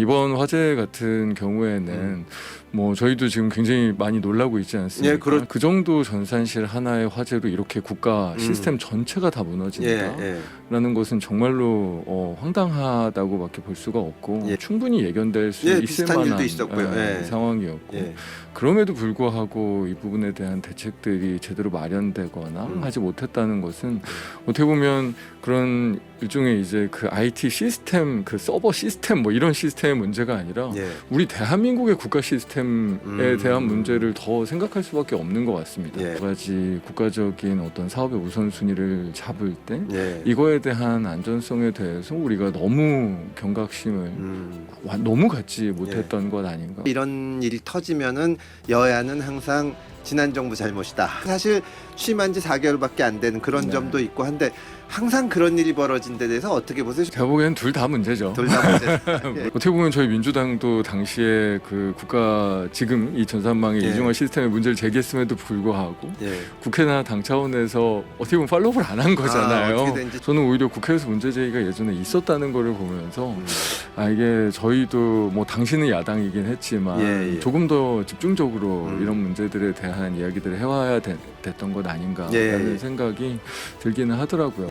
이번 화재 같은 경우에는 음. 뭐 저희도 지금 굉장히 많이 놀라고 있지 않습니까? 예, 그렇- 그 정도 전산실 하나의 화재로 이렇게 국가 음. 시스템 전체가 다 예, 무너진다라는 예. 것은 정말로 어, 황당하다고밖에 볼 수가 없고 예. 충분히 예견될 수 예, 있을 비슷한 만한 일도 있었고요. 예, 예. 상황이었고 예. 그럼에도 불구하고 이 부분에 대한 대책들이 제대로 마련되거나 음. 하지 못했다는 것은 어떻게 보면 그런 일종의 이제 그 IT 시스템 그 서버 시스템 뭐 이런 시스템의 문제가 아니라 예. 우리 대한민국의 국가 시스템에 음. 대한 문제를 더 생각할 수밖에 없는 것 같습니다. 예. 여러 가지 국가적인 어떤 사업의 우선순위를 잡을 때 예. 이거에 대한 안전성에 대해서 우리가 너무 경각심을 음. 와- 너무 갖지 못했던 것 아닌가. 이런 일이 터지면은 여야는 항상 지난 정부 잘못이다. 사실 취임한 지 4개월밖에 안 되는 그런 네. 점도 있고 한데 항상 그런 일이 벌어진 데 대해서 어떻게 보세요? 제가 보기엔 둘 다 문제죠. 둘 다 문제. 예. 어떻게 보면 저희 민주당도 당시에 그 국가 지금 이 전산망의 예. 이중화 시스템의 문제를 제기했음에도 불구하고 예. 국회나 당 차원에서 어떻게 보면 팔로우를 안 한 거잖아요. 아, 어떻게 된지. 저는 오히려 국회에서 문제 제기가 예전에 있었다는 거를 보면서 음. 아 이게 저희도 뭐 당신은 야당이긴 했지만 예, 예. 조금 더 집중적으로 음. 이런 문제들에 대한 이야기들을 해와야 되- 됐던 것 아닌가라는 예, 예. 생각이 들기는 하더라고요.